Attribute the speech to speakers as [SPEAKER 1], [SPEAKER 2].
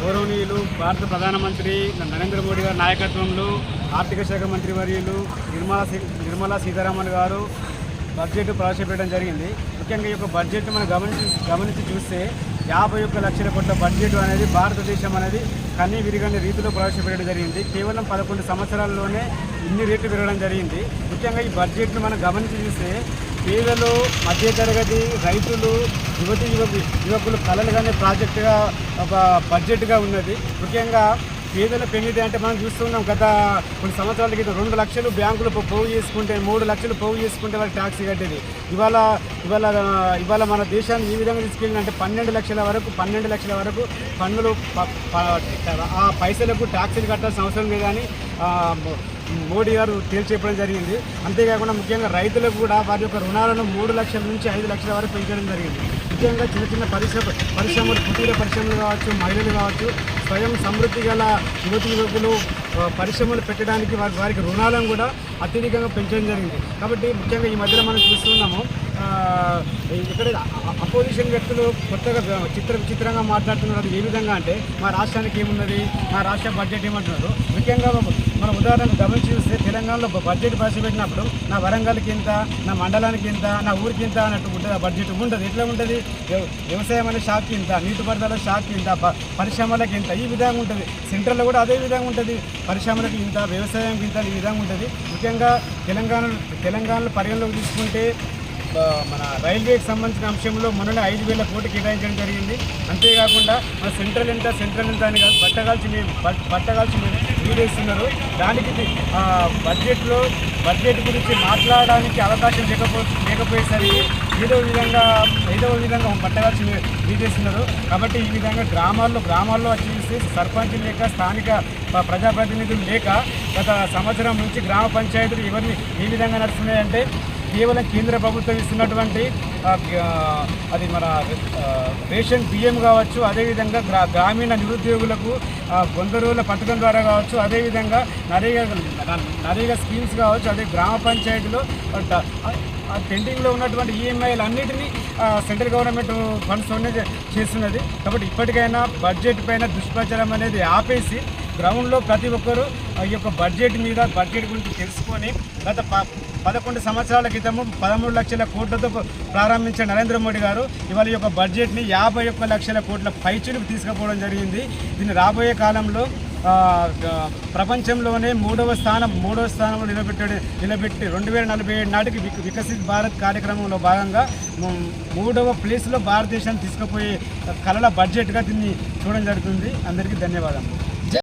[SPEAKER 1] గౌరవనీయులు భారత ప్రధానమంత్రి నరేంద్ర మోడీ గారి నాయకత్వంలో ఆర్థిక శాఖ మంత్రి వర్యులు నిర్మలా నిర్మలా సీతారామన్ గారు బడ్జెట్ ప్రవేశపెట్టడం జరిగింది. ముఖ్యంగా ఈ యొక్క బడ్జెట్ మనం గమనించి గమనించి చూస్తే యాభై ఒక్క లక్షల కోట్ల బడ్జెట్ అనేది భారతదేశం అనేది కన్నీ విరిగని రీతిలో ప్రవేశపెట్టడం జరిగింది. కేవలం పదకొండు సంవత్సరాల్లోనే ఇన్ని రేట్లు పెరగడం జరిగింది. ముఖ్యంగా ఈ బడ్జెట్ను మనం గమనించి చూస్తే పేదలు మధ్యతరగతి రైతులు యువతి యువకు యువకులు కలలుగానే ప్రాజెక్టుగా ఒక బడ్జెట్గా ఉన్నది. ముఖ్యంగా పేదల పెళ్ళిది అంటే మనం చూస్తున్నాం గత కొన్ని సంవత్సరాల క్రితం రెండు లక్షలు బ్యాంకులు పోగు చేసుకుంటే మూడు లక్షలు పోగు చేసుకుంటే వాళ్ళు ట్యాక్స్ కట్టేది. ఇవాళ ఇవాళ ఇవాళ మన దేశాన్ని ఈ విధంగా తీసుకెళ్ళినంటే పన్నెండు లక్షల వరకు పన్నెండు లక్షల వరకు పన్నులు ప- ప- ఆ పైసలకు ట్యాక్సీలు కట్టాల్సిన అవసరం లేదని మోడీ గారు తేల్చేయడం జరిగింది. అంతేకాకుండా ముఖ్యంగా రైతులకు కూడా వారి యొక్క రుణాలను మూడు లక్షల నుంచి ఐదు లక్షల వరకు పెంచడం జరిగింది. ముఖ్యంగా చిన్న చిన్న పరిశ్రమ పరిశ్రమలు కుటీర పరిశ్రమలు కావచ్చు మహిళలు కావచ్చు స్వయం సమృద్ధి గల యువతి యువకులు పరిశ్రమలు పెట్టడానికి వారి వారికి రుణాలను కూడా అత్యధికంగా పెంచడం జరిగింది. కాబట్టి ముఖ్యంగా ఈ మధ్యలో మనం చూస్తున్నాము ఇక్కడ అపోజిషన్ వ్యక్తులు కొత్తగా చిత్ర విచిత్రంగా మాట్లాడుతున్నారు. ఏ విధంగా అంటే మా రాష్ట్రానికి ఏమున్నది? మా రాష్ట్ర బడ్జెట్ ఏమంటున్నారు? ముఖ్యంగా మన ఉదాహరణ గమనించి చూస్తే తెలంగాణలో బడ్జెట్ ప్రవేశపెట్టినప్పుడు నా వరంగల్కి ఇంత నా మండలానికి ఇంత నా ఊరికి ఇంత అన్నట్టు ఉంటుంది. ఆ బడ్జెట్ ఉంటుంది ఎట్లా ఉంటుంది? వ్యవసాయం అనే షాక్కి ఇంత నీటిపారుదల షాక్కి ఇంత పరిశ్రమలకు ఇంత ఈ విధంగా ఉంటుంది. సెంట్రల్లో కూడా అదే విధంగా ఉంటుంది. పరిశ్రమలకు ఇంత వ్యవసాయంకి ఇంత ఈ విధంగా ఉంటుంది. ముఖ్యంగా తెలంగాణ తెలంగాణలో పరిగణలోకి తీసుకుంటే మన రైల్వేకి సంబంధించిన అంశంలో మొన్ననే ఐదు వేల కోట్లు కేటాయించడం జరిగింది. అంతేకాకుండా మన సెంట్రల్ ఎంత సెంట్రల్ ఎంత అని కాదు బట్టగాల్చి మేము బట్టగాల్చి వీడేస్తున్నారు. దానికి బడ్జెట్లో బడ్జెట్ గురించి మాట్లాడడానికి అవకాశం లేకపో లేకపోయేసరికి ఏదో విధంగా ఏదో విధంగా బట్టగాల్చి వీడేస్తున్నారు. కాబట్టి ఈ విధంగా గ్రామాల్లో గ్రామాల్లో వచ్చేసి సర్పంచ్ లేక స్థానిక ప్రజాప్రతినిధులు లేక గత సంవత్సరం నుంచి గ్రామ పంచాయతీలు ఎవరిని ఏ విధంగా నడుస్తున్నాయంటే కేవలం కేంద్ర ప్రభుత్వం ఇస్తున్నటువంటి అది మన రేషన్ బియ్యం కావచ్చు అదేవిధంగా గ్రా గ్రామీణ నిరుద్యోగులకు ఆ, వంద రోజుల పథకం ద్వారా కావచ్చు అదేవిధంగా నరేగా నరేగా స్కీమ్స్ కావచ్చు అదే గ్రామ పంచాయతీలో పెండింగ్లో ఉన్నటువంటి ఈఎంఐలు అన్నిటినీ సెంట్రల్ గవర్నమెంట్ ఫండ్స్తోనే చేస్తున్నది. కాబట్టి ఇప్పటికైనా బడ్జెట్ పైన దుష్ప్రచారం అనేది ఆపేసి గ్రౌండ్లో ప్రతి ఒక్కరూ ఈ యొక్క బడ్జెట్ మీద బడ్జెట్ గురించి తెలుసుకొని గత ప పదకొండు సంవత్సరాల క్రితము పదమూడు లక్షల కోట్లతో ప్రారంభించిన నరేంద్ర మోడీ గారు ఇవాళ యొక్క బడ్జెట్ని యాభై ఒక్క లక్షల కోట్ల పైచులకు తీసుకుపోవడం జరిగింది. దీన్ని రాబోయే కాలంలో ప్రపంచంలోనే మూడవ స్థానం మూడవ స్థానంలో నిలబెట్టి నిలబెట్టి రెండు వేల నలభై ఏడు నాటికి వికసిత్ భారత్ కార్యక్రమంలో భాగంగా మూడవ ప్లేస్లో భారతదేశాన్ని తీసుకుపోయే కళల బడ్జెట్గా దీన్ని చూడడం జరుగుతుంది. అందరికీ ధన్యవాదాలు